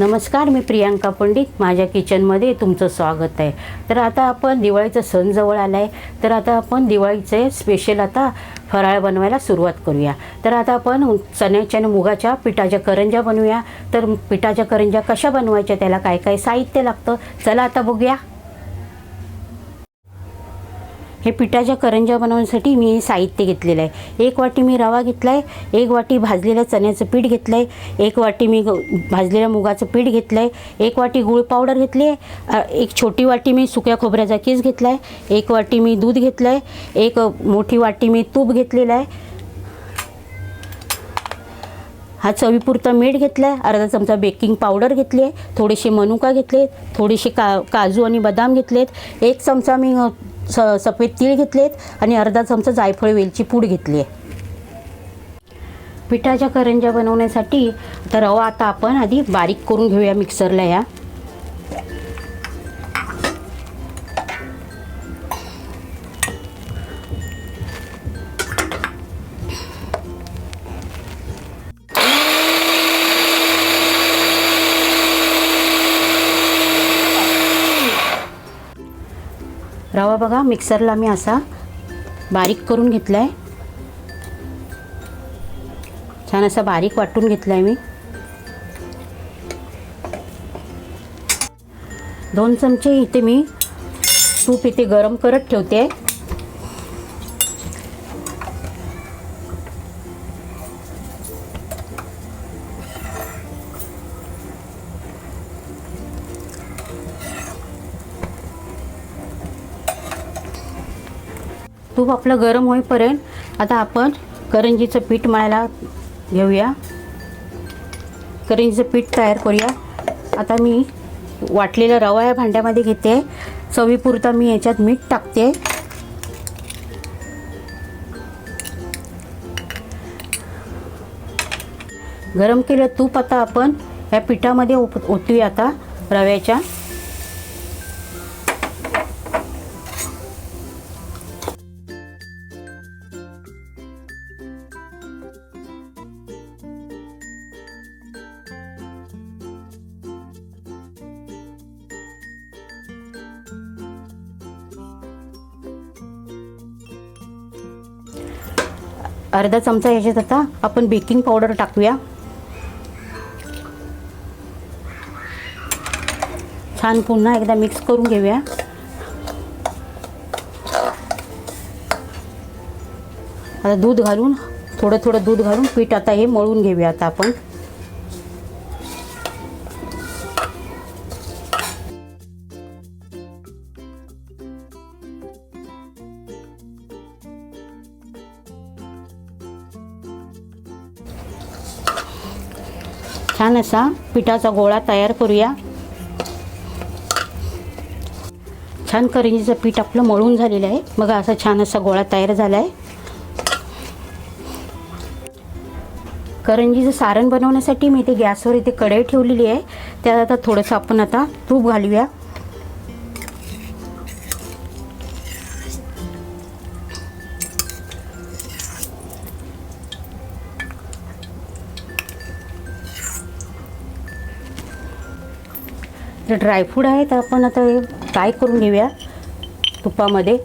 नमस्कार मी प्रियांका पंडित. माझ्या किचनमध्ये तुमचं स्वागत आहे. तर आता आपण दिवाळीचा सण जवळ आला आहे तर आता आपण दिवाळीचे स्पेशल आता फराळ बनवायला सुरुवात करूया. तर आता आपण चण्याच्या आणि मुगाच्या पिठाच्या करंज्या बनवूया. तर पिठाच्या करंज्या कशा बनवायच्या त्याला काय काय साहित्य लागतं? चला आता बघूया. हे पिठाच्या करंज्या बनवण्यासाठी मी हे साहित्य घेतलेलं आहे. एक वाटी मी रवा घेतला आहे एक वाटी भाजलेलं चण्याचं पीठ घेतलं आहे एक वाटी मी ग- भाजलेल्या मुगाचं पीठ घेतलं आहे एक वाटी गूळ पावडर घेतली आहे एक छोटी वाटी मी सुक्या खोबऱ्याचा केस घेतला आहे एक वाटी मी दूध घेतलं आहे एक मोठी वाटी मी तूप घेतलेलं आहे. हा चवीपुरता मीठ घेतला आहे अर्धा चमचा बेकिंग पावडर घेतली आहे थोडेसे मनुका घेतले थोडेसे का काजू आणि बदाम घेतलेत एक चमचा मी स सफेद तीळ घेतलेत आणि अर्धा चमचा जायफळ वेलची पूड घेतली आहे. पिठाच्या करंज्या बनवण्यासाठी तर रवा आता आपण आधी बारीक करून घेऊया मिक्सरला या. रवा बघा मिक्सरला मी असा बारीक करून घेतला आहे छान असा बारीक वाटून घेतला आहे मी. दोन चमचे इथे मी तूप इथे गरम करत ठेवते. तूप आपलं गरम होईपर्यंत आता आपण करंजीचं पीठ मळायला घेऊया. करंजीचं पीठ तयार करूया. आता मी वाटलेला रवा या भांड्यामध्ये घेते. चवीपुरता मी याच्यात मीठ टाकते. गरम केलं तूप आता आपण या पिठामध्ये ओप ओतूया आता रव्याच्या. अर्धा चमचा याच्यात आता आपण बेकिंग पावडर टाकूया. छान पुन्हा एकदा मिक्स करून घेऊया. आता दूध घालून थोडं थोडं दूध घालून पीठ आता हे मळून घेऊया आता आपण. छान असा पिठाचा गोळा तयार करूया. छान करंजीचं पीठ आपलं मळून झालेलं आहे. बघा असा छान असा गोळा तयार झाला आहे करंजीचं सारण बनवण्यासाठी मी इथे गॅसवर इथे कढई ठेवलेली आहे. त्यात आता थोडंसं आपण आता तूप घालूया. आपलं ड्रायफ्रूट आहे तर आपण आता हे फ्राय करून घेऊया तुपामध्ये.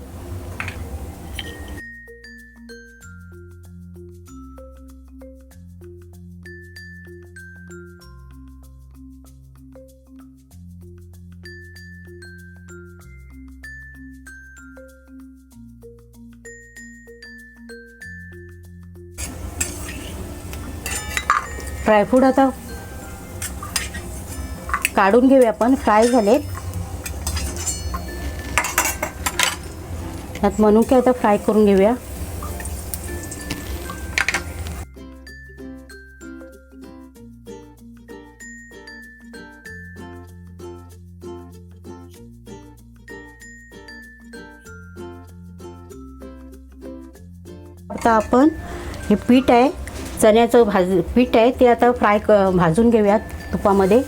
ड्रायफ्रूट आता काढून घेऊया आपण. फ्राय झालेत. त्यात मनुके आता फ्राय करून घेऊया. आता आपण हे पीठ आहे चण्याचं भाज पीठ आहे ते आता फ्राय क भाजून घेऊयात तुपामध्ये.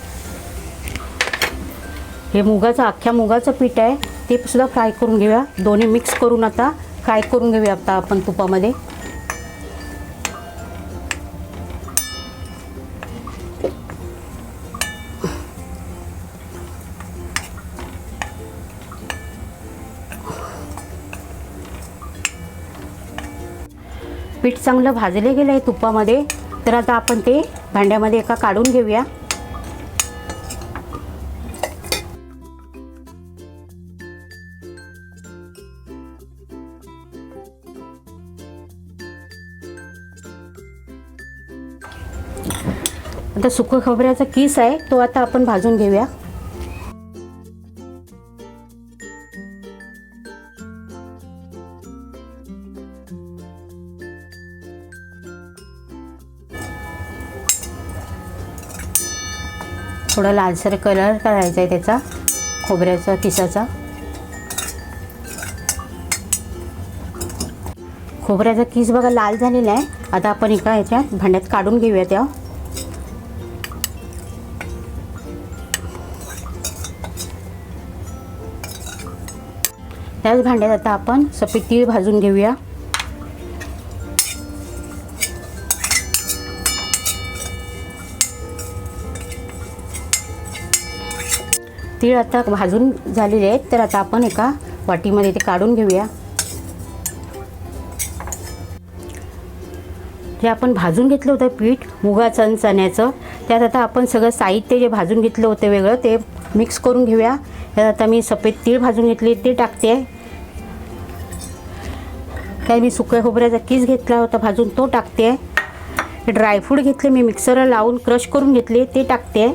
हे मुगाचं अख्ख्या मुगाचं पीठ आहे. ते सुद्धा फ्राय करून घेऊया. दोन्ही मिक्स करून आता फ्राय करून घेऊया आता आपण तुपामध्ये. पीठ चांगलं भाजले गेलं आहे तुपामध्ये. तर आता आपण ते भांड्यामध्ये एका काढून घेऊया. आता सुकं खोबऱ्याचा किस आहे तो आता आपण भाजून घेऊया. थोडा लालसर कलर करायचा आहे त्याचा खोबऱ्याचा किसाचा. खोबऱ्याचा किस बघा लाल झालेला आहे. आता आपण एका ह्याच्यात भांड्यात काढून घेऊया त्या. त्याच भांड्यात आता आपण सफेद तीळ भाजून घेऊया. तीळ आता भाजून झालेले आहेत तर आता आपण एका वाटीमध्ये ते काढून घेऊया. जे आपण भाजून घेतलं होतं पीठ मुगाचं आणि चण्याचं त्यात आता आपण सगळं साहित्य जे भाजून घेतलं होतं वेगळं ते मिक्स करून घेऊया. त्यात आता मी सफेद तीळ भाजून घेतले ते टाकते. काय मी सुक्या खोबऱ्याचा किस घेतला होता भाजून तो टाकते ड्रायफ्रूट घेतले मी मिक्सरला लावून क्रश करून घेतले ते टाकते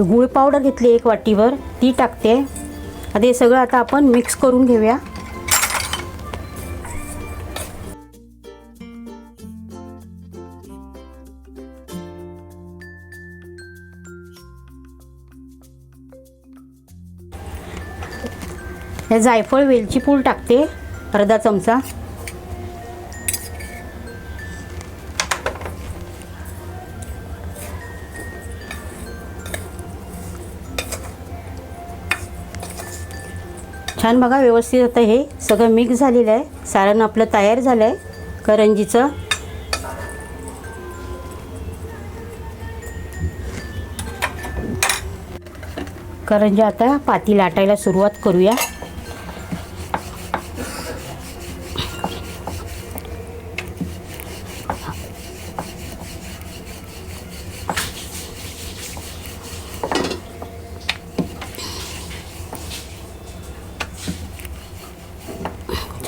गुळ पावडर घेतली एक वाटीवर ती टाकते आता हे सगळं आता आपण मिक्स करून घेऊया. हे जायफळ वेलची पूल टाकते. अर्धा चमचा। छान बघा व्यवस्थित आता हे सगळं मिक्स झालेलं आहे. सारण आपलं तयार झालं आहे करंजीचं. करंजी आता पाती लाटायला सुरुवात करूया.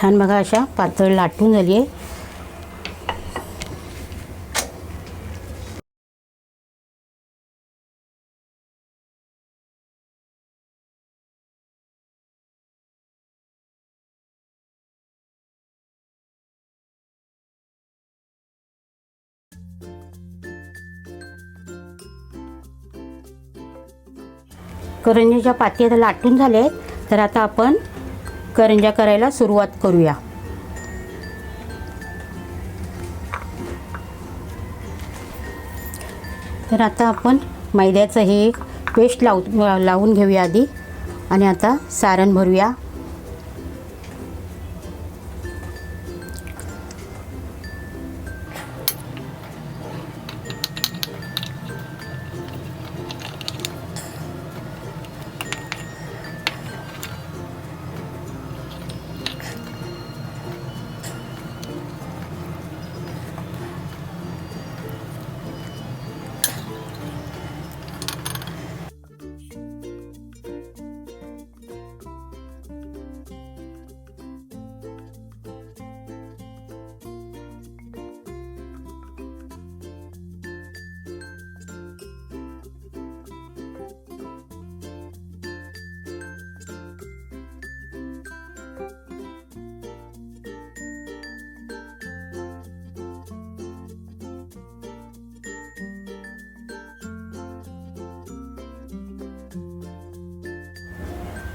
छान बघा अशा पातळ लाटून झाली आहे. करंजीच्या पाती आता लाटून झाले आहेत. तर आता आपण करंजा करायला सुरुवात करूया. तर आता आपण मैद्याचं हे पेस्ट लावू लावून घेऊया आधी. आणि आता सारण भरूया.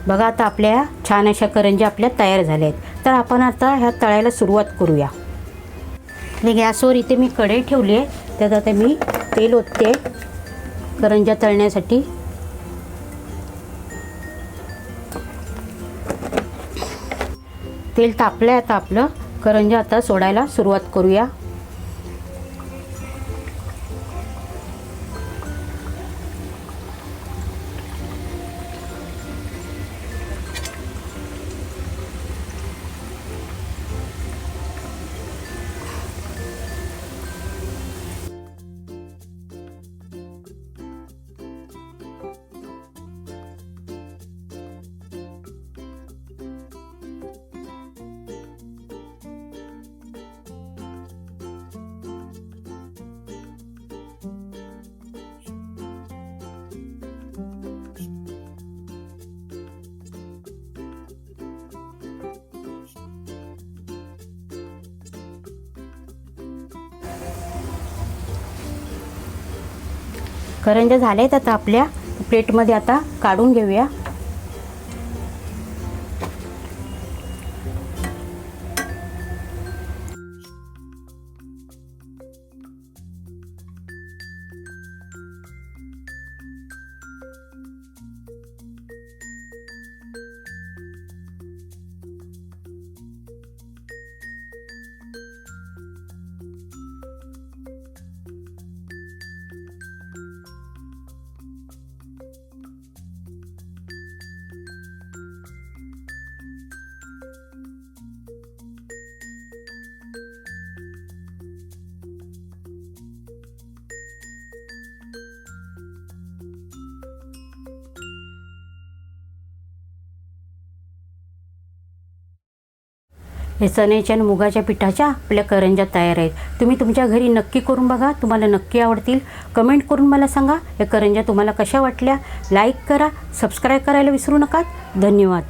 बघा आता आपल्या छान अशा करंज्या आपल्या तयार झाल्या आहेत. तर आपण आता ह्या तळायला सुरुवात करूया. आणि गॅसवर इथे मी कढई ठेवली आहे. त्यात आता मी तेल ओतते. करंज्या तळण्यासाठी. तेल तापलं आहे आता आपलं. करंज्या आता सोडायला सुरुवात करूया. करंज्या झाल्या आहेत आता आपल्या. प्लेटमध्ये आता काढून घेऊया. हे चण्याच्या आणि मुगाच्या पिठाच्या आपल्या करंज्या तयार आहेत. तुम्ही तुमच्या घरी नक्की करून बघा तुम्हाला नक्की आवडतील. कमेंट करून मला सांगा या करंज्या तुम्हाला कशा वाटल्या? लाईक करा सबस्क्राईब करायला विसरू नका. धन्यवाद.